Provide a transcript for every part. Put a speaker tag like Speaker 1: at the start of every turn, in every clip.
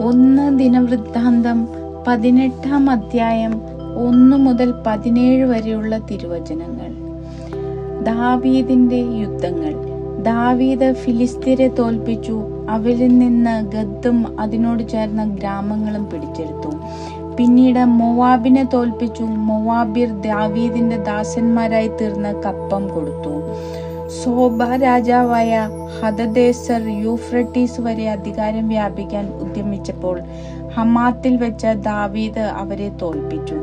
Speaker 1: ഒന്ന് ദിനവൃത്താന്തം പതിനെട്ടാം അധ്യായം ഒന്ന് മുതൽ പതിനേഴ് വരെയുള്ള തിരുവചനങ്ങൾ. ദാവീദിന്റെ യുദ്ധങ്ങൾ. ദാവീദ് ഫിലിസ്തീരെ തോൽപ്പിച്ചു. അവരിൽ നിന്ന് ഗദ്ദും അതിനോട് ചേർന്ന ഗ്രാമങ്ങളും പിടിച്ചെടുത്തു. പിന്നീട് മൊവാബിനെ തോൽപ്പിച്ചു. മൊവാബിർ ദാവീദിന്റെ ദാസന്മാരായി തീർന്ന കപ്പം കൊടുത്തു. സോബ രാജാവായ ഹദദേസർ യൂഫ്രട്ടീസ് വരെ അധികാരം വ്യാപിക്കാൻ ഉദ്യമിച്ചപ്പോൾ ഹമാത്തിൽ വെച്ച ദാവീദ് അവരെ തോൽപ്പിച്ചു.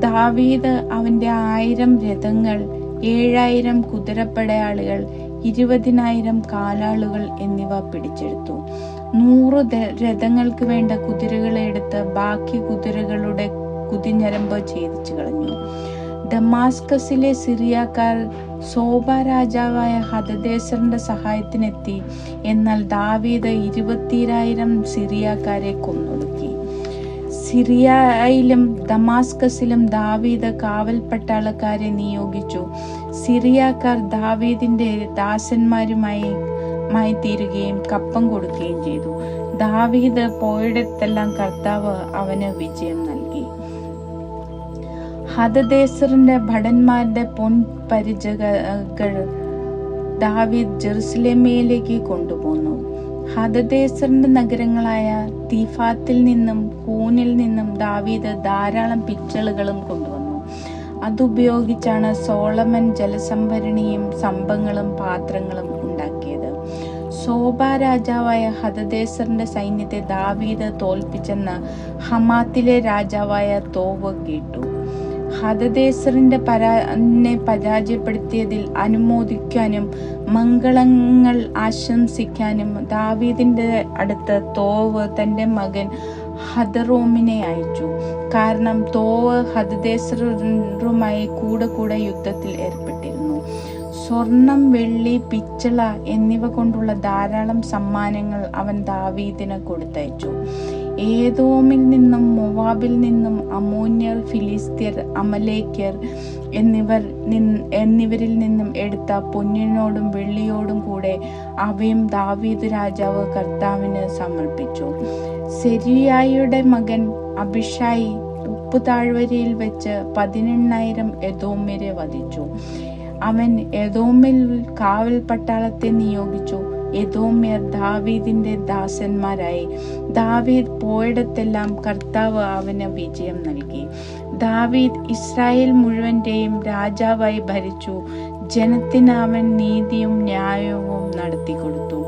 Speaker 1: ദാവീദ് അവന്റെ ആയിരം രഥങ്ങൾ ഏഴായിരം കുതിരപ്പടയാളികൾ ഇരുപതിനായിരം കാലാളുകൾ എന്നിവ പിടിച്ചെടുത്തു. നൂറ് രഥങ്ങൾക്ക് വേണ്ട കുതിരകളെ എടുത്ത് ബാക്കി കുതിരകളുടെ കുതിഞ്ഞരമ്പ് ഛേദിച്ചു കളഞ്ഞു ദമാസ്കസിലെ സിറിയക്കാർ സോബ രാജാവായ ഹതദേശറിന്റെ സഹായത്തിനെത്തി. എന്നാൽ ദാവീദ് ഇരുപത്തിരായിരം സിറിയക്കാരെ കൊന്നൊടുക്കി. സിറിയയിലും ദമാസ്കസിലും ദാവീദ് കാവൽ പട്ടാളക്കാരെ നിയോഗിച്ചു. സിറിയക്കാർ ദാവീദിന്റെ ദാസന്മാരുമായി മായി തീരുകയും കപ്പം കൊടുക്കുകയും ചെയ്തു. ദാവീദ് പോയിടത്തെല്ലാം കർത്താവ് അവന് വിജയം നൽകി. ഹദദേസറിന്റെ ഭടന്മാരുടെ പൊൻ പരിചകൾ ദാവീദ് ജെറുസലേമയിലേക്ക് കൊണ്ടുപോന്നു. ഹദദേസറിന്റെ നഗരങ്ങളായ തീഫാത്തിൽ നിന്നും കൂനിൽ നിന്നും ദാവീദ് ധാരാളം പിച്ചളുകളും കൊണ്ടുവന്നു. അതുപയോഗിച്ചാണ് സോളമൻ ജലസംഭരണിയും സംഭങ്ങളും പാത്രങ്ങളും ഉണ്ടാക്കിയത്. സോബ രാജാവായ ഹദദേസറിന്റെ സൈന്യത്തെ ദാവീദ് തോൽപ്പിച്ചെന്ന് ഹമാത്തിലെ രാജാവായ തോവ് കേട്ടു. ഹദദേസറിന്റെ പരാനെ പരാജയപ്പെടുത്തിയതിൽ അനുമോദിക്കാനും മംഗളങ്ങൾ ആശംസിക്കാനും ദാവീദിന്റെ അടുത്ത് തോവ് തന്റെ മകൻ ഹദറോമിനെ അയച്ചു. കാരണം തോവ് ഹദദേസറുമായി കൂടെ കൂടെ യുദ്ധത്തിൽ ഏർപ്പെട്ടിരുന്നു. സ്വർണം വെള്ളി പിച്ചള എന്നിവ കൊണ്ടുള്ള ധാരാളം സമ്മാനങ്ങൾ അവൻ ദാവീദിന് കൊടുത്തയച്ചു. ഏതോമിൽ നിന്നും മൊവാബിൽ നിന്നും അമോന്യർ ഫിലിസ്തീർ അമലേക്യർ എന്നിവർ എന്നിവരിൽ നിന്നും എടുത്ത പൊന്നിനോടും വെള്ളിയോടും കൂടെ അവയും ദാവീദ് രാജാവ് കർത്താവിന് സമർപ്പിച്ചു. സെരിയായുടെ മകൻ അഭിഷായി ഉപ്പ് താഴ്വരയിൽ വെച്ച് പതിനെണ്ണായിരം എതോമ്യരെ വധിച്ചു. അവൻ എതോമിൽ കാവൽ പട്ടാളത്തെ നിയോഗിച്ചു. എതോമ്യർ ദാവീദിന്റെ ദാസന്മാരായി. ദാവീദ് പോയിടത്തെല്ലാം കർത്താവ് അവന് വിജയം നൽകി. ദാവീദ് ഇസ്രായേൽ മുഴുവന്റെയും രാജാവായി ഭരിച്ചു. ജനത്തിന് അവൻ നീതിയും ന്യായവും നടത്തി കൊടുത്തു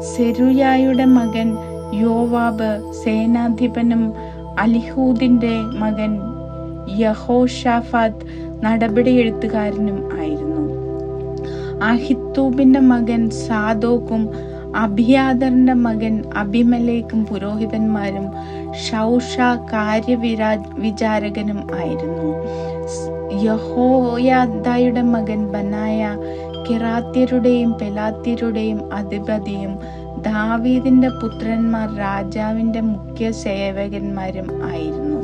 Speaker 1: സെരുയായുടെ മകൻ യോവാബ് സേനാധിപനും അലിഹൂദിന്റെ മകൻ യഹോഷാഫാത്ത് നടപടിയെഴുത്തുകാരനും ആയിരുന്നു. അഹിത്തൂബിന്റെ മകൻ സാദോക്കും അഭിയാദറിന്റെ മകൻ അഭിമലേക്കും പുരോഹിതന്മാരും ഷൗഷ കാര്യവിരാ വിചാരകനും ആയിരുന്നു. യഹോയാദായുടെ മകൻ ബനായ കിറാത്യരുടെയും പെലാത്യരുടെയും അധിപതിയും ദാവീദിന്റെ പുത്രന്മാർ രാജാവിന്റെ മുഖ്യ സേവകന്മാരും ആയിരുന്നു.